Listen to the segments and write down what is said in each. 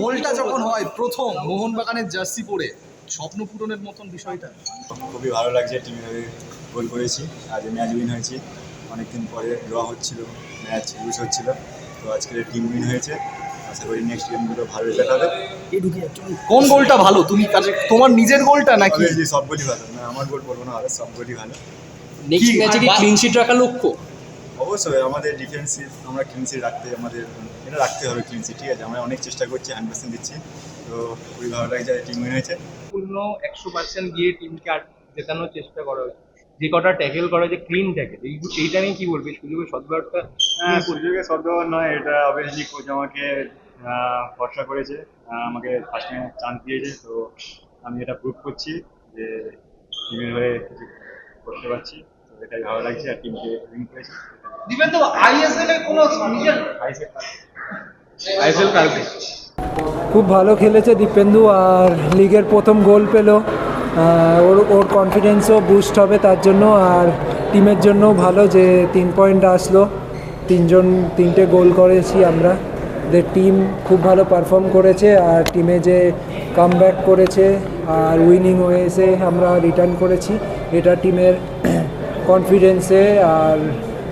গোলটা যখন হয় প্রথম মোহনবাগানের জার্সি পরে স্বপ্ন পূরণের মতন বিষয়টা। খুবই ভালো লাগছে হয়ে গোল করেছি আজ ম্যাচ উইন হয়েছি। অনেকদিন পরে ড্র হচ্ছিল ম্যাচ লুজ হচ্ছিল তো আজকে টিম উইন হয়েছে। আশা করি নেক্সট গেমগুলো ভালো রেজাল্ট হবে কোন গোলটা ভালো? তুমি কাছে তোমার নিজের গোলটা নাকি? অবভিয়াসলি সব গোলই ভালো। না আমার গোল বলব না আরও সব গোলই ভালো। নেক্সট ম্যাচে কি ক্লিন শিট রাখা লক্ষ্য? অবশ্যই আমাদের ডিফেন্সিভ আমরা ক্লিনসিট রাখতে আমাদের এটা রাখতে হবে ক্লিনসিট ঠিক আছে? আমরা অনেক চেষ্টা করছি হান্ড্রেড পার্সেন্ট দিচ্ছি। তো খুবই ভালো লাগছে টিম উইন হয়েছে। পূর্ণ একশো পার্সেন্ট গিয়ে টিমকে আর জেতানোর চেষ্টা করা হয়েছে। যে কটা ট্যাকেল করা হয়েছে ক্লিন ট্যাকেল এই এইটা নিয়ে কি বলবে? সুযোগের সদ্ব্যবহারটা হ্যাঁ সুযোগের সদ্ব্যবহার নয় এটা অবভিয়াসলি কোচ আমাকে আহ, ভরসা করেছে। আমাকে ফার্স্ট টাইম চান্স দিয়েছে তো আমি এটা প্রুভ করছি যে টিমের হয়ে কিছু করতে পারছি। তো এটাই ভালো লাগছে আর টিমকে উইন করেছি। দিবেন তো আইএসএল এ কোনো নিজের আইএসএল খুব ভালো খেলেছে দীপেন্দু আর লিগের প্রথম গোল পেল। ওর ওর কনফিডেন্সও বুস্ট হবে তার জন্য আর টিমের জন্য ভালো যে তিন পয়েন্ট আসলো। তিনজন, তিনটে গোল করেছি আমরা। যে টিম খুব ভালো পারফর্ম করেছে আর টিমে যে কাম করেছে আর উইনিং হয়েছে আমরা রিটার্ন করেছি। এটা টিমের কনফিডেন্সে আর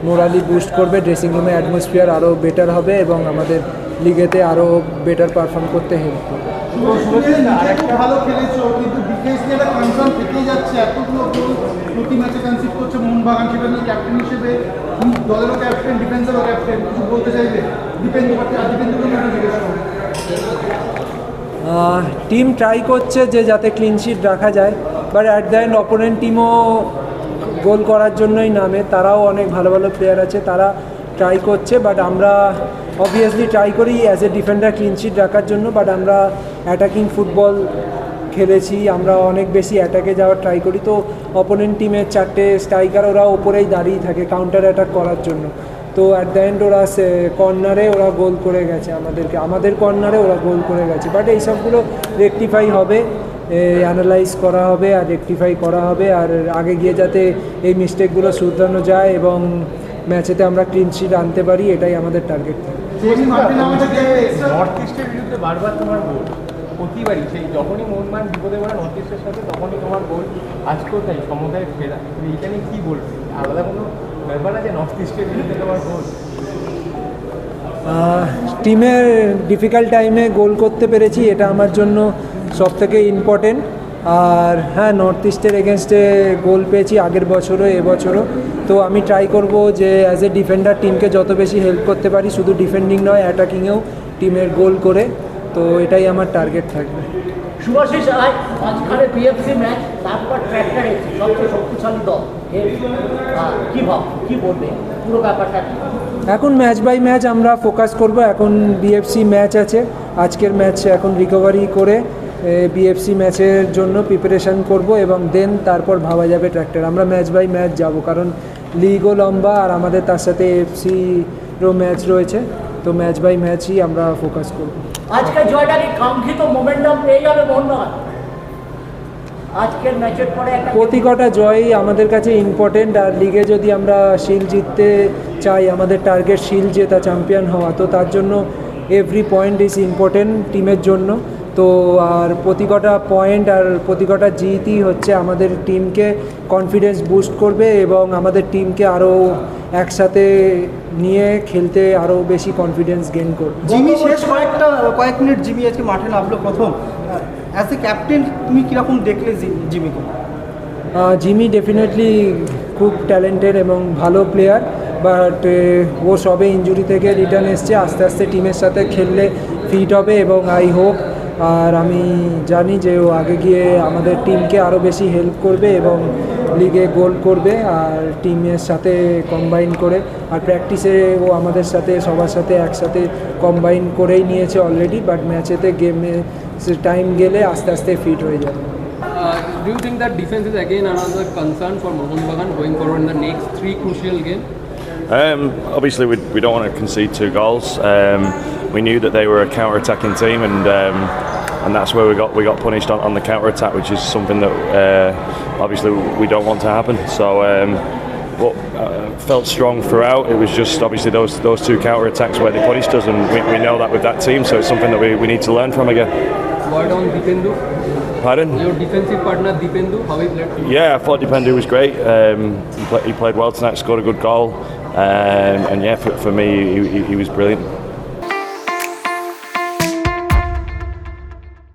মোরালি বুস্ট করবে। ড্রেসিং রুমে অ্যাটমসফিয়ার আরও বেটার হবে এবং আমাদের লিগেতে আরও বেটার পারফর্ম করতে হেল্প করবে টিম ট্রাই করছে যে যাতে ক্লিনশিট রাখা যায় but at the end opponent টিমও goal করার জন্যই নামে। তারাও অনেক ভালো ভালো প্লেয়ার আছে তারা ট্রাই করছে বাট আমরা অবভিয়াসলি ট্রাই করি as a defender clean sheet রাখার জন্য বাট আমরা অ্যাটাকিং ফুটবল খেলেছি, আমরা অনেক বেশি অ্যাটাকে যাওয়ার ট্রাই করি। তো অপোনেন্ট টিমের চারটে স্ট্রাইকার ওরা ওপরেই দাঁড়িয়ে থাকে কাউন্টার অ্যাটাক করার জন্য। তো অ্যাট দ্য এন্ড ওরা কর্নারে ওরা গোল করে গেছে আমাদেরকে, আমাদের কর্নারে ওরা গোল করে গেছে। বাট এই সবগুলো রেকটিফাই হবে অ্যানালাইজ করা হবে আর রেকটিফাই করা হবে আর আগে গিয়ে যাতে এই মিস্টেকগুলো শুধরানো যায় এবং ম্যাচেতে আমরা ক্লিন শিট আনতে পারি, এটাই আমাদের টার্গেট থাকে। নর্থ ইস্টের বিরুদ্ধে বারবার তোমার গোল প্রতিবারই সেই যখনই বিপদে পড়ে নর্থ ইস্টের সাথে তখনই তোমার গোল আজকেও তাই সমতায় ফেরা। এইটা নিয়ে কী বলবে? আলাদা কোনো ব্যাপার আছে নর্থ ইস্টের বিরুদ্ধে তোমার গোল টিমের ডিফিকাল্ট টাইমে গোল করতে পেরেছি এটা আমার জন্য সব থেকে ইম্পর্টেন্ট আর হ্যাঁ নর্থ ইস্টের এগেনস্টে গোল পেয়েছি আগের বছরও এবছরও তো আমি ট্রাই করব যে অ্যাজ এ ডিফেন্ডার টিমকে যত বেশি হেল্প করতে পারি শুধু ডিফেন্ডিং নয় অ্যাটাকিংয়েও টিমের গোল করে। তো এটাই আমার টার্গেট থাকবে। শুভাশিস রায় মাঝখানে বিএফসি ম্যাচ তারপর ট্র্যাক্টর এসেছে সবচেয়ে শক্তিশালী দল। এর ভাব কি বলবে? পুরো ব্যাপারটা এখন ম্যাচ বাই ম্যাচ আমরা ফোকাস করব এখন বিএফসি ম্যাচ আছে। আজকের ম্যাচ এখন রিকভারি করে বিএফসি ম্যাচের জন্য প্রিপারেশন করব এবং দেন তারপর ভাবা যাবে ট্র্যাক্টর আমরা ম্যাচ বাই ম্যাচ যাব কারণ লিগও লম্বা আর আমাদের তার সাথে এফসিরও ম্যাচ রয়েছে তো ম্যাচ বাই ম্যাচই আমরা ফোকাস করব। আজকের জয়টা কি কাঙ্ক্ষিত মোমেন্টাম পেয়ে যাবে মোহনবাগান আজকের ম্যাচের পরে প্রতি কটা জয়ই আমাদের কাছে ইম্পর্টেন্ট আর লিগে যদি আমরা শিল জিততে চাই আমাদের টার্গেট শিল জেতা চ্যাম্পিয়ন হওয়া তো তার জন্য এভরি পয়েন্ট ইজ ইম্পর্টেন্ট টিমের জন্য। তো আর প্রতি কটা পয়েন্ট আর প্রতি কটা জিতই হচ্ছে আমাদের টিমকে কনফিডেন্স বুস্ট করবে এবং আমাদের টিমকে আরও একসাথে নিয়ে খেলতে আরও বেশি কনফিডেন্স গেন করবে। জিমি শেষ কয়েকটা কয়েক মিনিট জিমি আজকে মাঠে নামলো প্রথম। অ্যাজ এ ক্যাপ্টেন তুমি কীরকম দেখলে জিমিকে? জিমি ডেফিনেটলি খুব ট্যালেন্টেড এবং ভালো প্লেয়ার বাট ও সবে ইঞ্জুরি থেকে রিটার্ন এসছে আস্তে আস্তে টিমের সাথে খেললে ফিট হবে এবং আই হোপ আর আমি জানি যে ও আগে গিয়ে আমাদের টিমকে আরও বেশি হেল্প করবে এবং লিগে গোল করবে আর টিমের সাথে কম্বাইন করে। আর প্র্যাকটিসে ও আমাদের সাথে সবার সাথে একসাথে কম্বাইন করেই নিয়েছে অলরেডি বাট ম্যাচেতে গেমে টাইম গেলে আস্তে আস্তে ফিট হয়ে যাবে। Um, obviously, we, we don't want to concede two goals. Um, we knew that they were a counter attacking team, and um, and that's where we got we got punished on, on the counter-attack, which is something that uh, obviously we don't want to happen. So um, what uh, felt strong throughout. It was just obviously those those two counter attacks where they punished us, and we, we know that with that team. So it's something that we, we need to learn from again. Word on Dipendu, Pardon? your defensive partner Dipendu, how he played. Yeah, I thought Dependu was great. Um, he, play, he played well tonight, scored a good goal, um, and yeah, for, for me, he, he, he was brilliant.